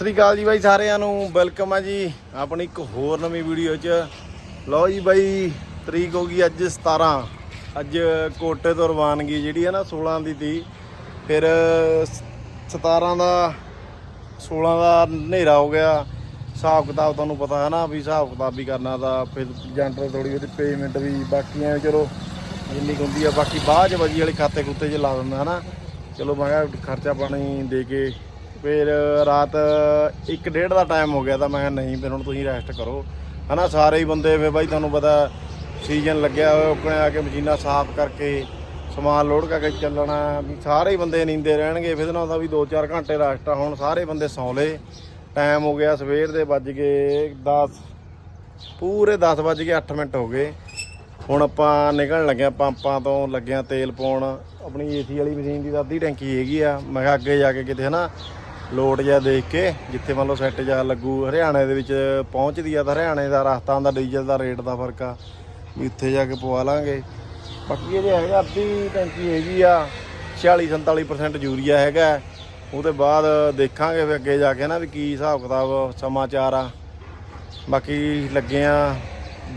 ਸਤਿ ਸ੍ਰੀ ਅਕਾਲ ਜੀ ਬਾਈ ਸਾਰਿਆਂ ਨੂੰ ਵੈਲਕਮ ਆ ਜੀ ਆਪਣੀ ਇੱਕ ਹੋਰ ਨਵੀਂ ਵੀਡੀਓ 'ਚ। ਲਓ ਜੀ ਬਾਈ, ਤਰੀਕ ਹੋ ਗਈ ਅੱਜ 17 ਅੱਜ ਕੋਟੇ ਤੋਂ ਰਵਾਨਗੀ ਜਿਹੜੀ ਹੈ ਨਾ 16 ਦੀ ਤੀ। ਫਿਰ 17 ਦਾ 16 ਦਾ ਹਨੇਰਾ ਹੋ ਗਿਆ। ਹਿਸਾਬ ਕਿਤਾਬ ਤੁਹਾਨੂੰ ਪਤਾ ਹੈ ਨਾ ਵੀ ਹਿਸਾਬ ਕਿਤਾਬ ਵੀ ਕਰਨਾ ਤਾਂ ਫਿਰ ਜੰਟਰ ਥੋੜੀ ਉਹਦੀ ਪੇਮੈਂਟ ਵੀ ਬਾਕੀ ਐ ਚਲੋ, ਜਿੰਨੀ ਕੁ ਹੁੰਦੀ ਆ, ਬਾਕੀ ਬਾਅਦ ਚ ਵਜੀ ਵਾਲੇ ਖਾਤੇ ਖੁੱਤੇ 'ਚ ਲਾ ਦਿੰਦਾ ਹੈ ਨਾ। ਚਲੋ ਮੈਂ ਕਿਹਾ ਖਰਚਾ ਪਾਣੀ ਦੇ ਕੇ ਫਿਰ ਰਾਤ 1:30 ਦਾ ਟਾਈਮ ਹੋ ਗਿਆ ਤਾਂ ਮੈਂ ਕਿਹਾ ਨਹੀਂ ਫਿਰ ਹੁਣ ਤੁਸੀਂ ਰੈਸਟ ਕਰੋ। ਹਨਾ, ਸਾਰੇ ਹੀ ਬੰਦੇ ਫਿਰ ਬਾਈ ਤੁਹਾਨੂੰ ਪਤਾ ਸੀਜ਼ਨ ਲੱਗਿਆ ਹੋਇਆ, ਉੱਕਣੇ ਆ ਕੇ ਮਸ਼ੀਨਾਂ ਸਾਫ਼ ਕਰਕੇ ਸਮਾਨ ਲੋਡ ਕਰਕੇ ਚੱਲਣਾ, ਵੀ ਸਾਰੇ ਹੀ ਬੰਦੇ ਨੀਂਦੇ ਰਹਿਣਗੇ, ਫਿਰ ਇਹਨਾਂ ਦਾ ਵੀ 2-4 ਘੰਟੇ ਰੈਸਟ ਆ, ਹੁਣ ਸਾਰੇ ਬੰਦੇ ਸੌਂ ਲਏ। ਟਾਈਮ ਹੋ ਗਿਆ, ਸਵੇਰ ਦੇ ਵੱਜ ਗਏ 10 ਪੂਰੇ 10 ਵੱਜ ਕੇ 8 ਮਿੰਟ ਹੋ ਗਏ। ਹੁਣ ਆਪਾਂ ਨਿਕਲਣ ਲੱਗੇ ਆ ਪੰਪਾਂ ਤੋਂ ਲੱਗੇ ਤੇਲ ਪਾਉਣ। ਆਪਣੀ ਏਸੀ ਵਾਲੀ ਮਸ਼ੀਨ ਦੀ ਤਾਂ ਅੱਧੀ ਟੈਂਕੀ ਹੈਗੀ ਆ, ਮੈਂ ਕਿਹਾ ਅੱਗੇ ਜਾ ਕੇ ਕਿਤੇ, ਹਨਾ। ਲੋਡ ਜਿਹਾ ਦੇਖ ਕੇ, ਜਿੱਥੇ ਮੰਨ ਲਓ ਸੈੱਟ ਜਾ ਲੱਗੂ, ਹਰਿਆਣੇ ਦੇ ਵਿੱਚ ਪਹੁੰਚਦੀ ਆ ਤਾਂ ਹਰਿਆਣੇ ਦਾ ਰਸਤਾ ਦਾ ਡੀਜ਼ਲ ਦਾ ਰੇਟ ਦਾ ਫ਼ਰਕ ਆ। ਵੀ ਉੱਥੇ ਜਾ ਕੇ ਪਵਾ ਲਾਂਗੇ। ਬਾਕੀ ਇਹਦੇ ਹੈਗਾ ਅੱਧੀ ਟੈਂਕੀ ਹੈਗੀ ਆ 46 47% ਯੂਰੀਆ ਹੈਗਾ। ਉਹਦੇ ਬਾਅਦ ਦੇਖਾਂਗੇ ਫਿਰ ਅੱਗੇ ਜਾ ਕੇ ਨਾ ਵੀ ਕੀ ਹਿਸਾਬ ਕਿਤਾਬ ਸਮਾਚਾਰ ਆ। ਬਾਕੀ ਲੱਗੇ ਆ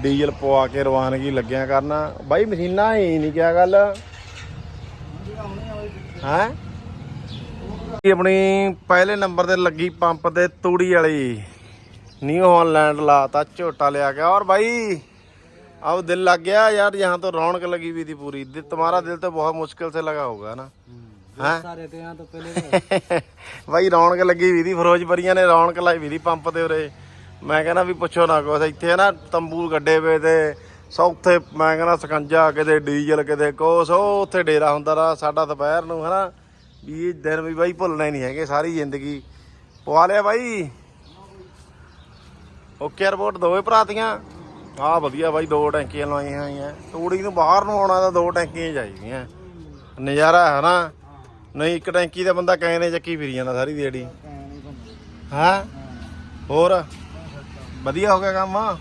ਡੀਜ਼ਲ ਪਵਾ ਕੇ ਰਵਾਨਗੀ ਲੱਗਿਆ ਕਰਨਾ। ਬਾਈ ਮਸ਼ੀਨਾਂ ਹੀ ਨਹੀਂ ਕਿਆ ਗੱਲ। ਹੈ? ਆਪਣੀ ਪਹਿਲੇ ਨੰਬਰ ਤੇ ਲੱਗੀ ਪੰਪ ਤੇ ਤੂੜੀ ਵਾਲੀ। ਨਿਊ ਹਾਲੈਂਡ ਲਾਤਾ ਝੋਟਾ ਲਿਆ ਗਿਆ। ਔਰ ਭਾਈ अब दिल लग गया यार यहाँ तो रौनक लगी हुई थी पूरी दिल तुम्हारा दिल ਲਗਾ बहुत मुश्किल से लगा होगा ना हैं तो भाई रौनक लगी हुई थी ਫਿਰੋਜ਼ਪਰੀਆਂ ਨੇ ਰੌਣਕ ਲਾਈ ਵੀ ਦੀ ਪੰਪ ਤੇ ਉਰੇ। ਮੈਂ ਕਹਿੰਦਾ ਵੀ ਪੁੱਛੋ ਨਾ ਕੁਛ ਇੱਥੇ ਨਾ ਤੰਬੂ ਗੱਡੇ ਪਏ ਤੇ ਸੌਥੇ ਮੈਂ ਕਹਿੰਦਾ ਸਕੰਜਾ ਕਿਤੇ ਡੀਜ਼ਲ ਕਿਤੇ ਕੋਸ ਉਹ ਉੱਥੇ ਡੇਰਾ ਹੁੰਦਾ ਰਾ ਸਾਡਾ ਦੁਪਹਿਰ ਨੂੰ ਹਨਾ ਵੀ ਇਹ ਦਿਨ ਵੀ ਬਾਈ ਭੁੱਲਣੇ ਨਹੀਂ ਹੈਗੇ, ਸਾਰੀ ਜ਼ਿੰਦਗੀ ਪਵਾ ਲਿਆ ਬਾਈ। ਓਕੇ ਰਿਪੋਰਟ ਦੋਵੇਂ ਭਰਾਤੀਆਂ ਆ ਵਧੀਆ ਬਾਈ, ਦੋ ਟੈਂਕੀਆਂ ਲਵਾਈਆਂ ਹੋਈਆਂ। ਤੂੜੀ ਨੂੰ ਬਾਹਰ ਨੂੰ ਆਉਣਾ ਤਾਂ ਦੋ ਟੈਂਕੀਆਂ ਚਾਹੀਦੀਆਂ। ਨਜ਼ਾਰਾ ਹੈ ਨਾ। ਨਹੀਂ, ਇੱਕ ਟੈਂਕੀ ਦਾ ਬੰਦਾ ਕਹੇ ਨੇ ਚੱਕੀ ਫਿਰੀ ਜਾਂਦਾ ਸਾਰੀ ਦਿਹਾੜੀ। ਹਾਂ? ਹੋਰ? ਵਧੀਆ ਹੋ ਗਿਆ ਕੰਮ?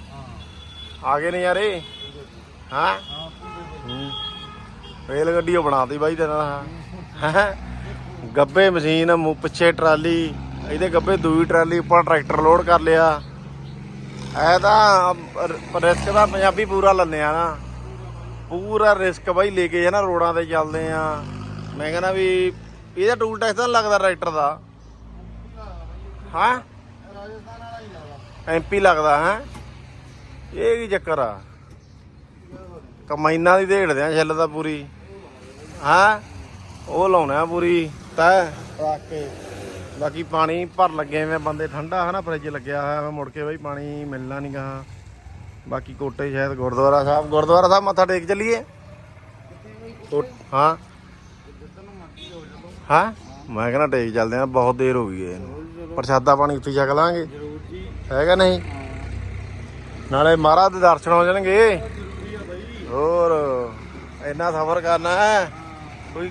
ਆ ਗਏ ਨਜ਼ਾਰੇ। ਹਾਂ? ਹੂੰ। ਰੇਲ ਗੱਡੀ ਉਹ ਬਣਾਤੀ ਬਾਈ ਤੇਰਾ ਹੈ? ਗੱਬੇ ਮਸ਼ੀਨ, ਮੂੰਹ ਪਿੱਛੇ ਟਰਾਲੀ, ਇਹਦੇ ਗੱਬੇ ਦੂਈ ਟਰਾਲੀ ਉੱਪਰ ਟਰੈਕਟਰ ਲੋਡ ਕਰ ਲਿਆ। ਐ ਤਾਂ ਰਿਸਕ ਦਾ ਪੰਜਾਬੀ ਪੂਰਾ ਲੈਂਦੇ ਆ ਨਾ। ਪੂਰਾ ਰਿਸਕ ਬਾਈ ਲੈ ਕੇ ਨਾ ਰੋਡਾਂ ਤੇ ਚੱਲਦੇ ਆ। ਮੈਂ ਕਹਿੰਦਾ ਵੀ ਇਹਦਾ ਟੂਲ ਟੈਕਸ ਤਾਂ ਨੀ ਲੱਗਦਾ ਟਰੈਕਟਰ ਦਾ। ਹਾਂ? ਐਮਪੀ ਲੱਗਦਾ, ਹੈ? ਇਹ ਕੀ ਚੱਕਰ ਆ? ਕਮਾਈਨਾਂ ਦੀ ਢੇੜਦੇ ਆ ਛਿੱਲ ਦਾ ਪੂਰੀ। ਹਾਂ? ਉਹ ਲਾਉਣਾ ਆ ਪੂਰੀ। ਤੈ ਰੱਖ ਕੇ। ਬਾਕੀ ਪਾਣੀ ਭਰ ਲੱਗੇ ਹੋਏ ਆ, ਬੰਦੇ ਠੰਡਾ ਹੈ ਨਾ ਫ੍ਰਿਜ ਲੱਗਿਆ ਹੋਇਆ ਵਾ। ਮੁੜ ਕੇ ਬਈ ਪਾਣੀ ਮਿਲਣਾ ਨਹੀਂ ਗਾ। ਬਾਕੀ ਕੋਟੇ ਸ਼ਾਇਦ ਗੁਰਦੁਆਰਾ ਸਾਹਿਬ ਗੁਰਦੁਆਰਾ ਸਾਹਿਬ ਮੱਥਾ ਟੇਕ ਚੱਲੀਏ। ਹਾਂ। ਹਾਂ? ਮੈਂ ਕਹਿੰਦਾ ਟੇਕ ਚੱਲਦੇ ਆ, ਬਹੁਤ ਦੇਰ ਹੋ ਗਈ ਹੈ ਇਹਨੂੰ। ਪ੍ਰਸ਼ਾਦਾ ਪਾਣੀ ਉੱਥੇ ਛਕ ਲਾਂਗੇ। ਹੈਗਾ ਨਹੀਂ? ਨਾਲੇ ਮਹਾਰਾਜ ਦੇ ਦਰਸ਼ਨ ਹੋ ਜਾਣਗੇ। ਹੋਰ, ਇੰਨਾ ਸਫ਼ਰ ਕਰਨਾ ਕੋਈ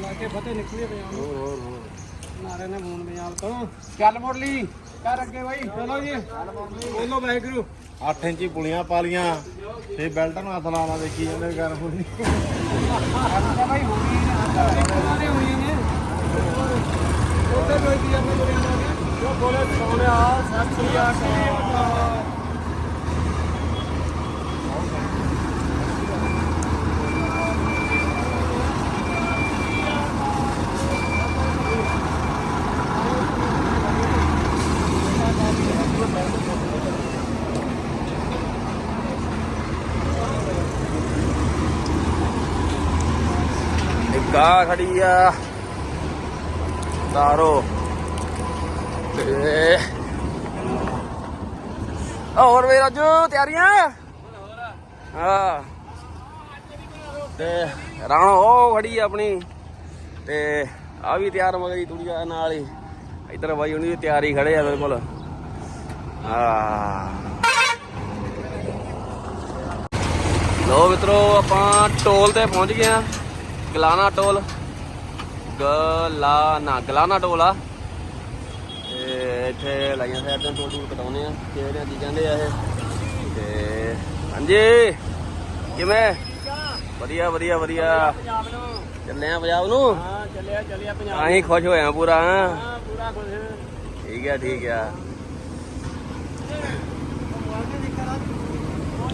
ਲਾ ਕੇ ਫਤਿਹ ਨਿਕਲੀ ਪੰਜਾਬ ਕਰ ਅੱਗੇ ਬਾਈ। ਤੇ ਬੈਲਟ ਹੱਥ ਲਾ ਲਾ ਹੋਣੀ ਅੱਛਾ ਬਾਈ ਹੋ ਗਈ। ਨੇ ਹੋਈ ਨੇ। ਉੱਥੇ ਕੋਈ ਕੀ ਆਪਣੇ ਬੋਲਿਆ ਸੋਹਣਿਆ ਸਤਿ ਸ੍ਰੀ ਅਕਾਲ ਗਾਂ ਖੜੀ ਆ। ਤਾਰੋ। ਤੇ ਹੋਰ ਵੇ ਰਾਜੂ ਤਿਆਰੀਆਂ? ਹਾਂ। ਤੇ ਰਾਣੋ ਉਹ ਖੜੀ ਆਪਣੀ। ਤੇ ਆ ਵੀ ਤਿਆਰ ਮਗਰੀ ਤੁੜੀਆ ਨਾਲ ਹੀ। ਇਧਰ ਬਾਈ ਉਹਨੀ ਤਿਆਰੀ ਖੜੇ ਆ ਬਿਲਕੁਲ। ਆ ਲੋ ਮਿੱਤਰੋ, ਆਪਾਂ ਟੋਲ ਤੇ ਪਹੁੰਚ ਗਏ ਆ। ਗਲਾਨਾ ਟੋਲ ਗਲਾਨਾ ਗਲਾਨਾ ਟੋਲ ਆ। ਤੇ ਇੱਥੇ ਲਾਈਆਂ ਸਾਈਡ ਤੋਂ ਟੋਲ ਟੂਲ ਕਟਾਉਨੇ ਆ। ਕਿਹੜੀਆਂ ਚੀਜ਼ਾਂ ਦੇ ਆ ਇਹ? ਤੇ ਹਾਂਜੀ ਕਿਵੇਂ? ਵਧੀਆ ਵਧੀਆ ਵਧੀਆ। ਚੱਲੇ ਆ ਪੰਜਾਬ ਨੂੰ? ਹਾਂ ਚੱਲਿਆ ਚੱਲਿਆ ਪੰਜਾਬ ਅਸੀਂ ਖੁਸ਼ ਹੋਏ ਆ ਪੂਰਾ ਹੈਂ? ਪੂਰਾ ਖੁਸ਼। ਠੀਕ ਆ ਠੀਕ ਆ। ਉਹ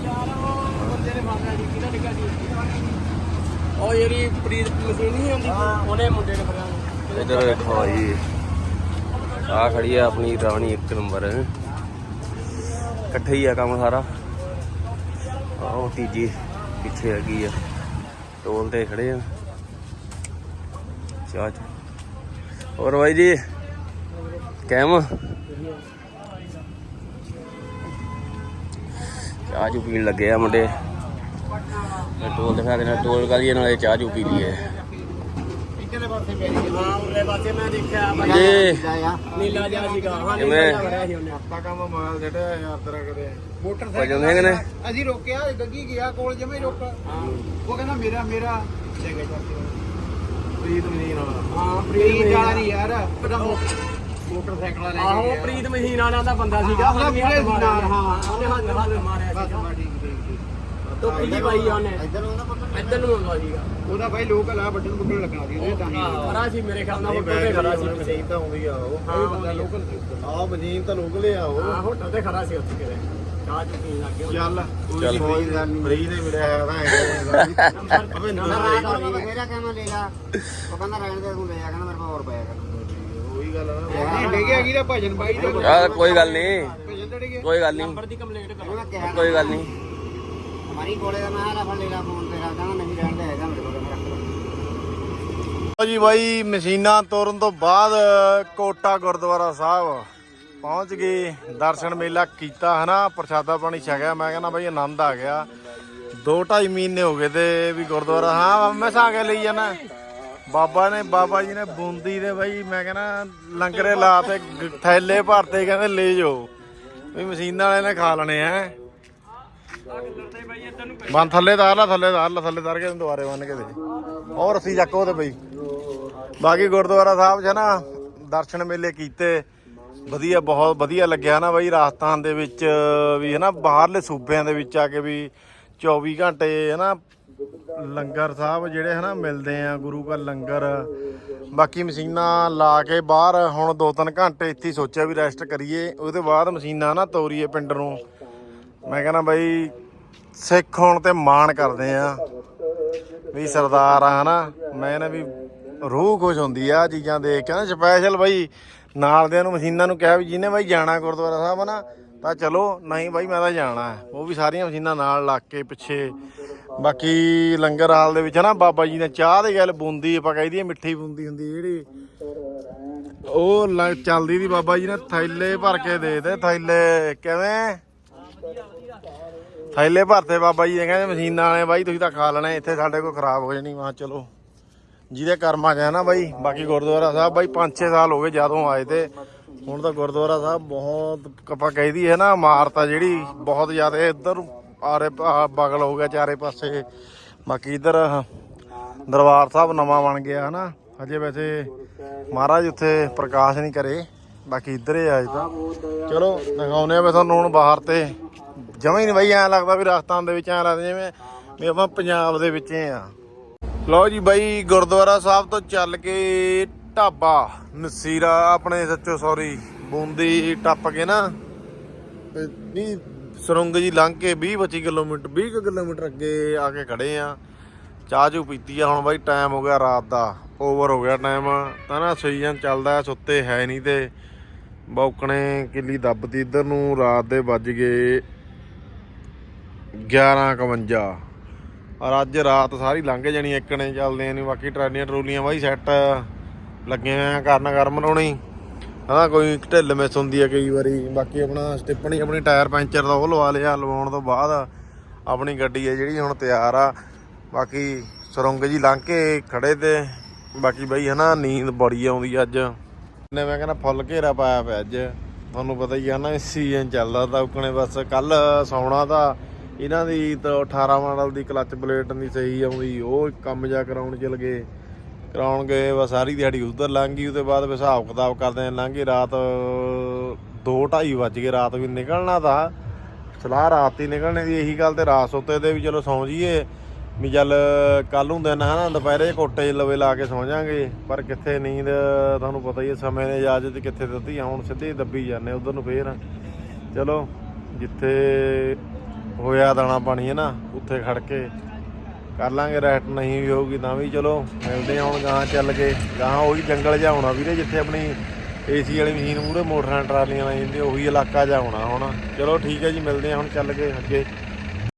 ਜਿਹੜੀ ਪ੍ਰੀਤ ਮਸ਼ੀਨ ਨਹੀਂ ਹੁੰਦੀ ਉਹਨੇ ਮੁੰਡੇ ਨੇ ਫੜਿਆ। ਇਧਰ ਵੇਖੋ ਜੀ। ਆ ਖੜੀ ਆ ਆਪਣੀ ਰਾਣੀ ਇੱਕ ਨੰਬਰ। ਇਕੱਠੇ ਹੀ ਆ ਕੰਮ ਸਾਰਾ। ਆਹ ਤੀਜੀ ਪਿੱਛੇ ਹੈਗੀ ਆ। ਟੋਲ ਤੇ ਖੜੇ ਆ। ਚਾਚ ਹੋਰ ਬਾਈ ਜੀ ਕੈਮ? ਚਾਹ ਚੂ ਪੀਣ ਲੱਗੇ ਆ ਮੁੰਡੇ। ਟੋਲ ਦਿਖਾ ਦੇਣਾ ਟੋਲ ਕਾਲੀ ਨਾਲੇ ਚਾਹ ਚੂ ਪੀ ਗਈ। ਹਾਂ ਉਰਲੇ ਪਾਸੇ ਮੈਂ ਦੇਖਿਆ ਬਾਈ ਜੀ ਨੀਲਾ ਜਿਹਾ ਸੀਗਾ। ਹਾਂ ਕਿਵੇਂ? ਨੀਲਾ ਸੀ ਕਦੇ ਮੋਟਰਸਾਈਕਲ ਭਜਨ ਸਿੰਘ ਨੇ? ਅਸੀਂ ਰੋਕਿਆ ਗੱਗੀ ਗਿਆ ਕੋਲ ਜਮੇ ਰੋਕ। ਉਹ ਕਹਿੰਦਾ ਮੇਰਾ ਮੇਰਾ। ਲੈ ਕੇ ਪ੍ਰੀਤ ਮਹੀਨ ਵਾਲਾ। ਹਾਂ ਪ੍ਰੀਤ ਵਾਲਾ। ਨਹੀਂ ਯਾਰ ਉਹਦਾ ਮੋਟਰਸਾਈਕਲ ਵਾਲਾ ਆਹੋ ਪ੍ਰੀਤ ਮਸ਼ੀਨ ਵਾਲਾ ਦਾ ਬੰਦਾ ਸੀਗਾ ਉਹਨੇ ਹਾਂ ਹੱਥ ਹੱਥ ਮਾਰਿਆ ਸੀਗਾ। ਟੋਪੀ ਜੀ ਪਾਈ ਆ ਉਹਨੇ। ਇੱਧਰ ਨੂੰ ਇੱਧਰ ਨੂੰ ਆਉਂਦਾ ਸੀਗਾ। ਉਹਦਾ ਭਾਈ ਲੋਕਲ ਆ ਵੱਡਣ ਬੁੱਢਣ ਲੱਗਣਾ ਸੀ ਉਹਦੇ ਤਾਂ ਹੀ। ਖਰਾ ਸੀ ਮੇਰੇ ਖਿਆਲ ਨਾਲ ਨਹੀਂ ਉਹ ਟੋਟੇ ਖਰਾ ਸੀ ਮਸ਼ੀਨ ਤਾਂ ਆਉਂਦੀ ਆ ਉਹ ਹਾਂ ਬੰਦਾ ਲੋਕਲ ਆ ਮਸ਼ੀਨ ਤਾਂ ਲੋਕਲ ਆ ਉਹ। ਹਾਂ ਹੋਟਲ ਤੇ ਖਰਾ ਸੀ ਉੱਥੇ ਕਿਤੇ। ਚਾਹ ਚ ਪੀਣ ਲੱਗ ਗਿਆ। ਚੱਲ ਚੱਲ। ਫਰੀ ਨੇ ਮਿਲਿਆ ਹੈ ਤਾਂ ਹੈਗਾ ਅਬੇ ਨਾ ਮੇਰਾ ਕਹਿਣਾ ਲੈਗਾ ਉਹ ਕਹਿੰਦਾ ਰਹਿਣ ਦੇ ਤੂੰ ਲੈ ਜਾ ਕਹਿੰਦਾ ਮੇਰੇ ਕੋਲ ਹੋਰ ਪਿਆ ਕਰ ਉਹੀ ਗੱਲ ਆ ਨਾ। ਇਹ ਡਿੱਗਿਆ ਕੀ ਦਾ ਭਜਨ ਬਾਈ? ਦਾ ਯਾਰ ਕੋਈ ਗੱਲ ਨਹੀਂ ਕੋਈ ਗੱਲ ਨਹੀਂ। ਨੰਬਰ ਦੀ ਕੰਪਲੇਂਟ ਕਰੋ। ਉਹਨੇ ਕਿਹਾ ਕੋਈ ਗੱਲ ਨਹੀਂ। ਹਮਾਰੀ ਕੋਲੇ ਦਾ, ਮੈਂ ਰਫੜ ਲੈਗਾ ਫੋਨ ਤੇ ਕਹਿੰਦਾ ਨਹੀਂ ਰਹਿਣ ਦੇ, ਹੈਗਾ ਮੇਰੇ ਕੋਲ ਰੱਖ ਜੀ ਬਾਈ, ਮਸ਼ੀਨਾਂ ਤੋਰਨ ਤੋਂ ਬਾਅਦ ਕੋਟਾ ਗੁਰਦੁਆਰਾ ਸਾਹਿਬ ਪਹੁੰਚ ਗਏ। ਦਰਸ਼ਨ ਮੇਲਾ ਕੀਤਾ, ਹਨਾ? ਪ੍ਰਸ਼ਾਦਾ ਪਾਣੀ ਛਕਿਆ। ਮੈਂ ਕਹਿੰਦਾ ਬਾਈ, ਆਨੰਦ ਆ ਗਿਆ। 2.5 ਮਹੀਨੇ ਹੋ ਗਏ ਤੇ ਵੀ ਗੁਰਦੁਆਰਾ, ਹਾਂ, ਮੈਂ ਸਾਂ ਕੇ ਲਈ ਜਾਣਾ ਬਾਬਾ ਨੇ, ਬਾਬਾ ਜੀ ਨੇ ਬੂੰਦੀ ਦੇ ਬਾਈ, ਮੈਂ ਕਹਿੰਦਾ ਲੰਗਰੇ ਲਾ ਤੇ ਥੈਲੇ ਭਰਤੇ, ਕਹਿੰਦੇ ਲੈ ਜਾਓ। ਵੀ ਮਸ਼ੀਨਾਂ ਵਾਲੇ ਨੇ ਖਾ ਲੈਣੇ ਆ। ਬੰਨ ਥੱਲੇ ਤਾਰ ਲਾ, ਥੱਲੇ ਤਾਰ ਲਾ, ਥੱਲੇ ਤਾਰ ਕੇ ਇਹਨੂੰ ਦੁਬਾਰੇ ਬੰਨ ਕੇ ਦੇ। ਔਰ ਰੱਸੀ ਚੱਕੋ ਤੇ ਬਈ। ਬਾਕੀ ਗੁਰਦੁਆਰਾ ਸਾਹਿਬ 'ਚ ਨਾ ਦਰਸ਼ਨ ਮੇਲੇ ਕੀਤੇ। ਵਧੀਆ, ਬਹੁਤ ਵਧੀਆ ਲੱਗਿਆ ਨਾ ਬਈ ਰਾਜਸਥਾਨ ਦੇ ਵਿੱਚ ਵੀ ਹੈ ਨਾ ਬਾਹਰਲੇ ਸੂਬਿਆਂ ਦੇ ਵਿੱਚ ਆ ਕੇ ਵੀ 24 ਘੰਟੇ ਹੈ ਨਾ ਲੰਗਰ ਸਾਹਿਬ ਜਿਹੜੇ ਹੈ ਨਾ ਮਿਲਦੇ ਆ, ਗੁਰੂ ਘਰ ਲੰਗਰ। ਬਾਕੀ ਮਸ਼ੀਨਾਂ ਲਾ ਕੇ ਬਾਹਰ ਹੁਣ 2-3 ਘੰਟੇ ਇੱਥੇ ਸੋਚਿਆ ਵੀ ਰੈਸਟ ਕਰੀਏ। ਉਹਦੇ ਬਾਅਦ ਮਸ਼ੀਨਾਂ ਨਾ ਤੋਰੀਏ ਪਿੰਡ ਨੂੰ। ਮੈਂ ਕਹਿੰਦਾ ਬਾਈ ਸਿੱਖ ਹੋਣ ਤੇ ਮਾਣ ਕਰਦੇ ਆ। ਵੀ ਸਰਦਾਰ ਆ, ਹਨਾ? ਮੈਂ ਨਾ ਵੀ ਰੂਹ ਖੁਸ਼ ਹੁੰਦੀ ਆ ਆਹ ਚੀਜ਼ਾਂ ਦੇਖ ਕੇ ਨਾ ਸਪੈਸ਼ਲ ਬਾਈ ਨਾਲ ਦੇ ਨੂੰ, ਮਸ਼ੀਨਾਂ ਨੂੰ ਕਿਹਾ ਵੀ ਜਿਹਨੇ ਬਾਈ ਜਾਣਾ ਗੁਰਦੁਆਰਾ ਸਾਹਿਬ ਨਾ ਤਾਂ ਚਲੋ, ਨਹੀਂ ਬਾਈ ਮੈਂ ਤਾਂ ਜਾਣਾ। ਉਹ ਵੀ ਸਾਰੀਆਂ ਮਸ਼ੀਨਾਂ ਨਾਲ ਲੱਗ ਕੇ ਪਿੱਛੇ। ਬਾਕੀ ਲੰਗਰ ਹਾਲ ਦੇ ਵਿੱਚ ਨਾ ਬਾਬਾ ਜੀ ਨੇ ਚਾਹ ਦੇ ਗੱਲ ਬੂੰਦੀ ਆਪਾਂ ਕਹਿੰਦੀ ਮਿੱਠੀ ਬੂੰਦੀ ਹੁੰਦੀ ਜਿਹੜੀ। ਉਹ ਲ- ਚੱਲਦੀ ਦੀ ਬਾਬਾ ਜੀ ਨੇ ਥੈਲੇ ਭਰ ਕੇ ਦੇ ਦੇ ਥੈਲੇ ਕਿਵੇਂ? ਥੈਲੇ ਭਰਤੇ ਬਾਬਾ ਜੀ ਨੇ ਕਹਿੰਦੇ ਮਸ਼ੀਨਾਂ ਵਾਲੇ, ਬਾਈ ਤੁਸੀਂ ਤਾਂ ਖਾ ਲੈਣਾ, ਇੱਥੇ ਸਾਡੇ ਕੋਲ ਖਰਾਬ ਹੋ ਜਾਣੀ, ਮਾ ਚਲੋ। ਜਿਹਦੇ ਕਰਮਾਂ 'ਚ ਹੈ ਨਾ ਬਾਈ, ਬਾਕੀ ਗੁਰਦੁਆਰਾ ਸਾਹਿਬ, ਬਾਈ 5-6 ਸਾਲ ਹੋ ਗਏ ਜਦੋਂ ਆਏ ਤੇ। ਹੁਣ ਤਾਂ ਗੁਰਦੁਆਰਾ ਸਾਹਿਬ ਬਹੁਤ, ਆਪਾਂ ਕਹਿਦੀ ਹੈ ਨਾ, ਇਮਾਰਤ ਆ ਜਿਹੜੀ, ਬਹੁਤ ਜ਼ਿਆਦਾ ਇੱਧਰ ਆਰੇ ਆਹ ਬਗਲ ਹੋ ਗਿਆ ਚਾਰੇ ਪਾਸੇ। ਬਾਕੀ ਇੱਧਰ ਦਰਬਾਰ ਸਾਹਿਬ ਨਵਾਂ ਬਣ ਗਿਆ ਹੈ ਨਾ ਹਜੇ ਵੈਸੇ ਮਹਾਰਾਜ ਉੱਥੇ ਪ੍ਰਕਾਸ਼ ਨਹੀਂ ਕਰੇ, ਬਾਕੀ ਇੱਧਰ ਹੀ ਆਏ ਤਾਂ ਚਲੋ ਦਿਖਾਉਨੇ ਆ ਵੀ ਤੁਹਾਨੂੰ ਹੁਣ ਬਾਹਰ ਤੇ। ਜਮਾ ਹੀ ਨਹੀਂ ਬਾਈ, ਐਂ ਲੱਗਦਾ ਵੀ ਰਾਜਸਥਾਨ ਦੇ ਵਿੱਚ ਐਂ ਲੱਗਦਾ ਜਿਵੇਂ ਵੀ ਆਪਾਂ ਪੰਜਾਬ ਦੇ ਵਿੱਚ ਹੀ ਆ। ਲਓ ਜੀ ਬਾਈ, ਗੁਰਦੁਆਰਾ ਸਾਹਿਬ ਤੋਂ ਚੱਲ ਕੇ ਢਾਬਾ, ਨਸੀਰਾ ਆਪਣੇ ਸੱਚੋ ਸੌਰੀ, ਬੂੰਦੀ ਟੱਪ ਕੇ ਨਾ, ਤੇ ਸਰੰਗ ਜੀ ਲੰਘ ਕੇ 20 25 ਕਿਲੋਮੀਟਰ 20 ਕੁ ਕਿਲੋਮੀਟਰ ਅੱਗੇ ਆ ਕੇ ਖੜੇ ਆ। ਚਾਹ ਚੂ ਪੀਤੀ ਆ, ਹੁਣ ਬਾਈ ਟਾਈਮ ਹੋ ਗਿਆ ਰਾਤ ਦਾ ਓਵਰ ਹੋ ਗਿਆ ਟਾਈਮ ਤਾਂ ਨਾ ਸੀਜ਼ਨ ਚੱਲਦਾ, ਸੁੱਤੇ ਹੈ ਨਹੀਂ ਤੇ, ਬੌਕਣੇ ਕਿੱਲੀ ਦੱਬਤੀ ਇੱਧਰ ਨੂੰ, ਰਾਤ ਦੇ ਵੱਜ ਗਏ 11:51 ਔਰ ਅੱਜ ਰਾਤ ਸਾਰੀ ਲੰਘ ਜਾਣੀ ਇੱਕਣੇ ਚੱਲਦੇ ਨੇ ਬਾਕੀ ਟਰਾਲੀਆਂ ਟਰੂਲੀਆਂ ਬਾਈ ਸੈੱਟ ਲੱਗੇ ਹੋਏ ਆ, ਕਰਨ ਕਰਮ ਲਾਉਣੀ। ਹਾਂ ਕੋਈ ਢਿੱਲ ਮਿਸ ਹੁੰਦੀ ਹੈ ਕਈ ਵਾਰੀ। ਬਾਕੀ ਆਪਣਾ ਸਟਿੱਪਣੀ, ਆਪਣੀ ਟਾਇਰ ਪੈਂਚਰ ਦਾ ਉਹ ਲਵਾ ਲਿਆ, ਲਵਾਉਣ ਤੋਂ ਬਾਅਦ ਆਪਣੀ ਗੱਡੀ ਹੈ ਜਿਹੜੀ ਹੁਣ ਤਿਆਰ ਆ। ਬਾਕੀ ਸੁਰੰਗ ਜੀ ਲੰਘ ਕੇ ਖੜੇ ਤੇ, ਬਾਕੀ ਬਈ ਹਨਾ, ਨੀਂਦ ਬੜੀ ਆਉਂਦੀ ਅੱਜ। ਨੇ ਮੈਂ ਕਹਿੰਦਾ ਫੁੱਲ ਘੇਰਾ ਪਾਇਆ ਪਿਆ ਅੱਜ। ਤੁਹਾਨੂੰ ਪਤਾ ਹੀ ਆ ਨਾ ਸੀਜ਼ਨ ਚੱਲਦਾ ਤਾਂ ਉਕਣੇ ਬਸ ਕੱਲ ਸੌਣਾ ਤਾਂ ਇਹਨਾਂ ਦੀ ਤਾਂ 18 ਮਾਡਲ ਦੀ ਕਲੱਚ ਪਲੇਟ ਨਹੀਂ ਸਹੀ ਆਉਂਦੀ, ਉਹ ਕੰਮ ਜਾ ਕਰਾਉਣ ਚਲ ਗਏ। ਕਰਾਉਣ ਗਏ, ਬਸ ਸਾਰੀ ਦਿਹਾੜੀ ਉਧਰ ਲੰਘ ਗਈ, ਉਹਦੇ ਬਾਅਦ ਫਿਰ ਹਿਸਾਬ ਕਿਤਾਬ ਕਰਦੇ ਆਂ ਲੰਘ ਗਈ ਰਾਤ 2:30 ਵੱਜ ਗਏ ਰਾਤ ਵੀ ਨਿਕਲਣਾ ਤਾਂ। ਸਲਾਹ ਰਾਤ ਹੀ ਨਿਕਲਣੇ ਦੀ ਇਹੀ ਗੱਲ ਤੇ ਰਾਤ ਸੁੱਤੇ ਤੇ ਵੀ ਚਲੋ ਸੌਂ ਜੀਏ ਵੀ ਚੱਲ ਕੱਲ ਨੂੰ ਦਿਨ ਹਨਾ ਦੁਪਹਿਰੇ ਕੋਟੇ ਲਵੇ ਲਾ ਕੇ ਸੌਂ ਜਾਾਂਗੇ, ਪਰ ਕਿੱਥੇ ਨੀਂਦ, ਤੁਹਾਨੂੰ ਪਤਾ ਹੀ ਹੈ ਸਮੇਂ ਨੇ ਇਜਾਜ਼ਤ ਕਿੱਥੇ ਦਿੱਤੀ ਹੁਣ ਸਿੱਧੇ ਦੱਬੀ ਜਾਂਦੇ ਉਧਰ ਨੂੰ ਫੇਰ। ਚਲੋ, ਜਿੱਥੇ ਹੋਇਆ ਦਾਣਾ ਪਾਣੀ, ਹੈ ਨਾ? ਉੱਥੇ ਖੜ ਕੇ ਕਰ ਲਾਂਗੇ ਰੈਸਟ ਨਹੀਂ ਵੀ ਹੋਊਗੀ ਤਾਂ ਵੀ ਚਲੋ, ਮਿਲਦੇ ਹਾਂ ਹੁਣ ਗਾਂ ਚੱਲ ਕੇ। ਗਾਂ ਉਹੀ ਜੰਗਲ ਜਿਹਾ ਹੋਣਾ ਵੀਰੇ, ਜਿੱਥੇ ਆਪਣੀ ਏਸੀ ਵਾਲੀ ਮਸ਼ੀਨ ਮੂਰੇ ਮੋਟਰਾਂ ਟਰਾਲੀਆਂ ਲਾਈ ਜਾਂਦੀ ਉਹੀ ਇਲਾਕਾ ਜਿਹਾ ਹੋਣਾ ਹੁਣ। ਚਲੋ ਠੀਕ ਹੈ ਜੀ, ਮਿਲਦੇ ਹਾਂ ਹੁਣ ਚੱਲ ਕੇ ਅੱਗੇ।